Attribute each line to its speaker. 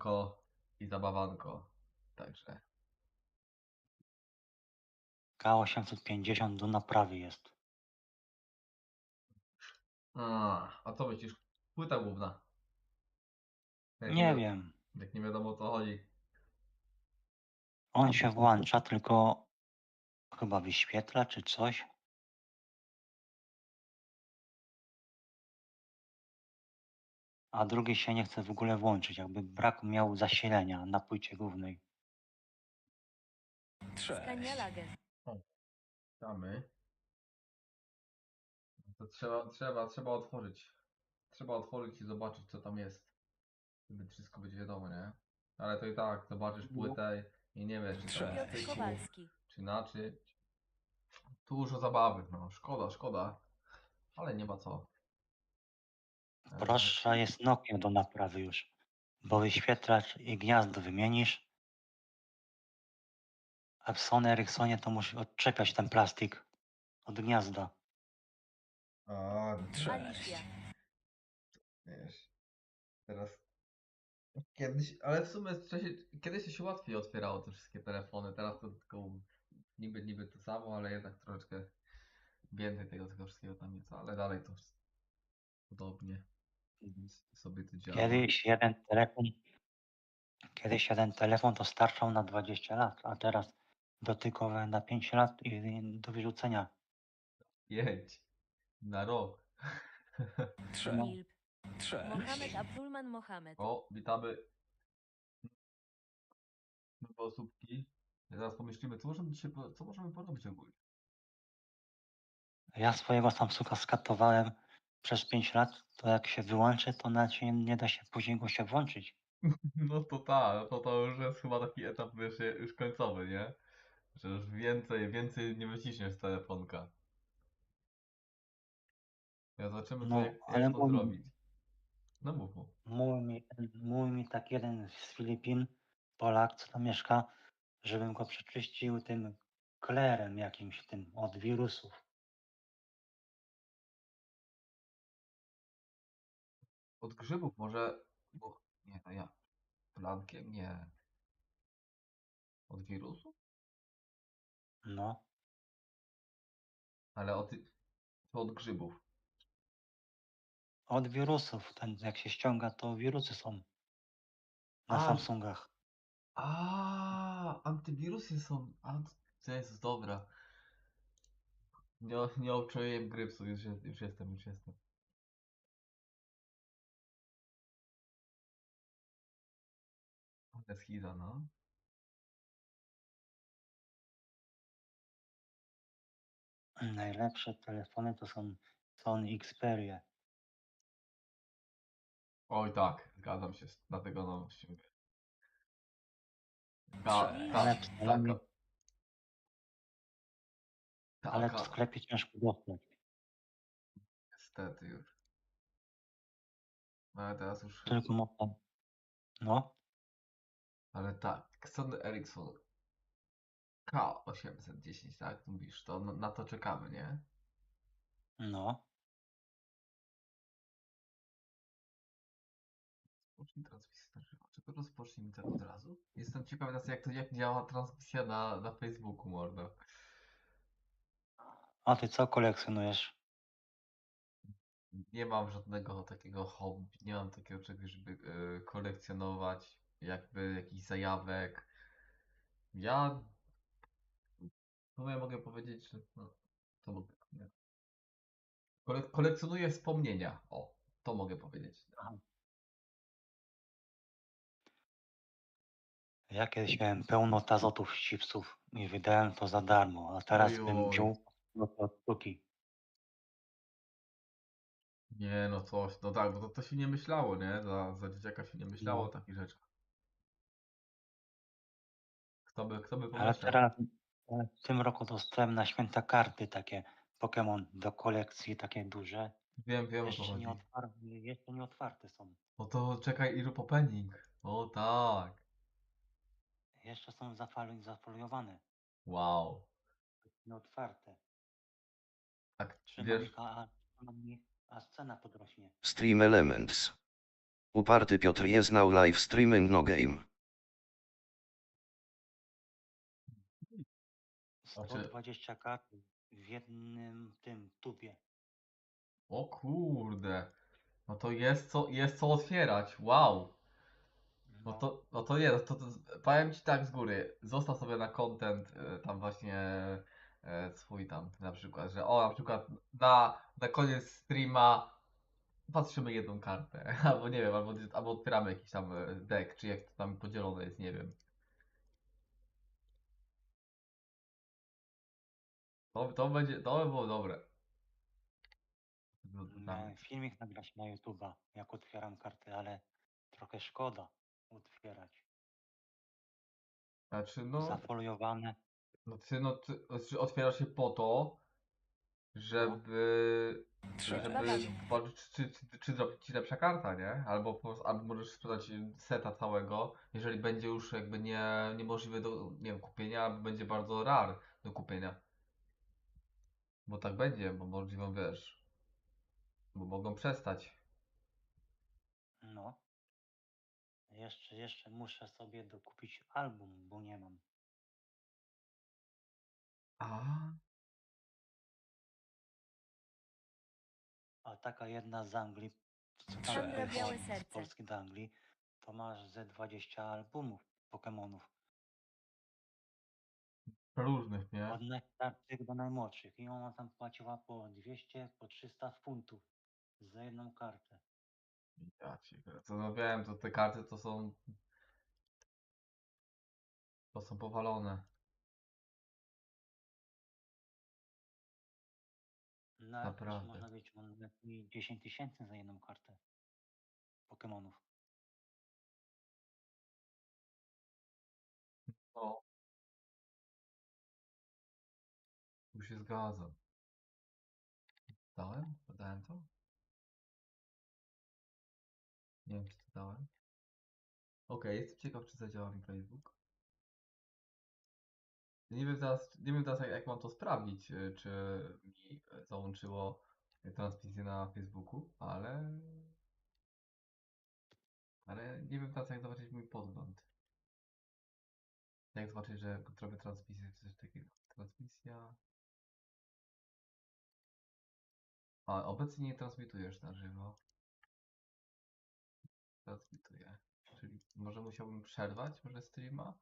Speaker 1: grzanko i zabawanko. Także.
Speaker 2: K850 do naprawy jest.
Speaker 1: A, a co myślisz? Płyta główna. Jak
Speaker 2: Nie
Speaker 1: wi-
Speaker 2: wiem.
Speaker 1: Jak nie wiadomo o co chodzi.
Speaker 2: On się włącza, tylko chyba wyświetla czy coś. A drugi się nie chce w ogóle włączyć, jakby brak miał zasilenia na płycie głównej.
Speaker 3: Lager.
Speaker 1: Damy. To trzeba, trzeba, trzeba otworzyć. Trzeba otworzyć i zobaczyć co tam jest. Żeby wszystko być wiadomo, nie? Ale to i tak, zobaczysz
Speaker 2: No.
Speaker 1: płytę i nie wiesz, czy tam jest
Speaker 3: Kowalski.
Speaker 1: czy inaczej. Dużo zabawy, no szkoda, szkoda. Ale nie ma co.
Speaker 2: Prostsza jest Nokia do naprawy już, bo wyświetlacz i gniazdo wymienisz. A w Sony Ericssonie to musisz odczepiać ten plastik od gniazda.
Speaker 1: A,
Speaker 3: Alicja.
Speaker 1: wiesz. Teraz. Kiedyś, ale w sumie w czasie, kiedyś to się łatwiej otwierało te wszystkie telefony. Teraz to tylko niby, niby to samo, ale jednak troszeczkę więcej tego, tego wszystkiego tam jest. Ale dalej to podobnie sobie to działa.
Speaker 2: Kiedyś jeden telefon, kiedyś jeden telefon to starczał na 20 lat, a teraz dotykowe na 5 lat i do wyrzucenia.
Speaker 1: Jedź na rok.
Speaker 2: No.
Speaker 3: Milb. Mohamed Abdulman Mohamed.
Speaker 1: O, witamy. Nowe osóbki. Zaraz pomyślimy, co możemy dzisiaj, co możemy porobić ogólnie.
Speaker 2: Ja swojego Samsunga skatowałem przez 5 lat, to jak się wyłączy, to nawet się nie da się później go się włączyć.
Speaker 1: No to tak, to, to już jest chyba taki etap wiesz, już końcowy, nie? Że już więcej, więcej nie wyciśniesz z telefonka. Ja zobaczymy, co,
Speaker 2: No,
Speaker 1: jak,
Speaker 2: ale
Speaker 1: jak to zrobić. No mów mu.
Speaker 2: Mówił mi, mówił mi tak jeden z Filipin, Polak, co tam mieszka, żebym go przeczyścił tym klerem jakimś tym od wirusów.
Speaker 1: Od grzybów może, bo nie, to ja. Plankiem? Nie. Od wirusu?
Speaker 2: No,
Speaker 1: Ale od, to od grzybów.
Speaker 2: od wirusów. Ten, jak się ściąga, to wirusy są na
Speaker 1: A.
Speaker 2: Samsungach.
Speaker 1: A, antywirusy są. A, to jest dobra. Nie, nie obczuję grypsu, już, jest, już jestem, już jestem. Schiza, no.
Speaker 2: Najlepsze telefony to są Sony Xperia.
Speaker 1: Oj tak, zgadzam się, dlatego no się mówię. Ta,
Speaker 2: Ale
Speaker 1: taka,
Speaker 2: przynajmniej, ale w
Speaker 1: taka,
Speaker 2: sklepie ciężko dostać.
Speaker 1: niestety już. No ale teraz już,
Speaker 2: Tylko można. No,
Speaker 1: ale tak, Sony Ericsson K810, tak? Mówisz, to na, na to czekamy, nie?
Speaker 2: no.
Speaker 1: Rozpocznij transmisję na żywo. Czy to rozpocznij to od razu? Jestem ciekawy teraz jak to jak działa transmisja na, na Facebooku, mordo.
Speaker 2: A ty co kolekcjonujesz?
Speaker 1: Nie mam żadnego takiego hobby, nie mam takiego czegoś, żeby e, kolekcjonować, jakby jakichś zajawek. Ja no ja mogę powiedzieć, że no, to mogę. Nie. Kole kolekcjonuję wspomnienia. O, to mogę powiedzieć.
Speaker 2: Ja kiedyś miałem pełno tazotów chipsów i wydałem to za darmo, a teraz bym
Speaker 1: Ojoj.
Speaker 2: wziął no to sztuki.
Speaker 1: Nie, no coś, no tak, bo to, to się nie myślało, nie? Za, za dzieciaka się nie myślało
Speaker 2: No.
Speaker 1: o takich rzeczach. Kto by, kto by
Speaker 2: Ale
Speaker 1: pomyślał?
Speaker 2: teraz e, w tym roku dostałem na święta karty takie Pokémon do kolekcji, takie duże.
Speaker 1: Wiem, wiem o co
Speaker 2: Jeszcze
Speaker 1: chodzi.
Speaker 2: nie, otwarte, jeszcze nie otwarte są.
Speaker 1: No to czekaj, Iru Popening. O tak.
Speaker 2: Jeszcze są zafali- zafoliowane,
Speaker 1: Wow.
Speaker 2: nie otwarte.
Speaker 1: Tak,
Speaker 2: Trzymam
Speaker 1: wiesz,
Speaker 2: ich, a, a, trzymam ich, a scena podrośnie.
Speaker 4: Stream Elements. Uparty Piotr jest now live streaming no game.
Speaker 2: 120 kart w jednym tym tubie.
Speaker 1: O kurde. No to jest co, jest co otwierać. Wow. No to, no to nie, no to, to powiem ci tak z góry. Zostaw sobie na content y, tam właśnie e, swój tam na przykład, że o na przykład na, na koniec streama patrzymy jedną kartę. Albo nie wiem, albo, albo otwieramy jakiś tam e, deck, czy jak to tam podzielone jest, nie wiem. To, to będzie, to by było dobre. No,
Speaker 2: Miałem filmik nagrać na YouTube'a, jak otwieram karty, ale trochę szkoda otwierać.
Speaker 1: Znaczy no...
Speaker 2: Zafoliowane.
Speaker 1: No ty, no ty, znaczy otwierasz się po to, żeby, żeby
Speaker 3: Babaniu.
Speaker 1: zobaczyć, czy, czy, czy dropi ci lepsza karta, nie? Albo, po, albo możesz sprzedać seta całego, jeżeli będzie już jakby nie, niemożliwy do, nie wiem, kupienia, albo będzie bardzo rar do kupienia. Bo tak będzie, bo możliwe, wiesz, bo mogą przestać.
Speaker 2: No. Jeszcze, jeszcze muszę sobie dokupić album, bo nie mam.
Speaker 1: A,
Speaker 2: A taka jedna z Anglii, co tam
Speaker 3: Białe
Speaker 2: z
Speaker 3: Serce.
Speaker 2: Polski do Anglii, to masz ze 20 albumów Pokemonów.
Speaker 1: Różnych, nie?
Speaker 2: Od najstarszych do najmłodszych. I ona tam płaciła po 200, po 300 funtów za jedną kartę.
Speaker 1: Ja ci kręcę. to no wiem, to te karty to są, to są powalone.
Speaker 2: No ale też
Speaker 1: Naprawdę.
Speaker 2: można mieć nawet i 10 tysięcy za jedną kartę Pokemonów.
Speaker 1: No. Tu się zgadzam. Dałem? Dałem to? Nie wiem, czy to dałem. Okej, jestem ciekaw, czy zadziała mi Facebook. Nie wiem teraz, nie wiem teraz jak, jak mam to sprawdzić, y, czy mi załączyło transmisję na Facebooku, ale... Ale nie wiem teraz jak zobaczyć mój podgląd. Jak zobaczyć, że robię transmisję, czy coś takiego. A, obecnie nie transmitujesz na żywo. Transmituję. Czyli może musiałbym przerwać może streama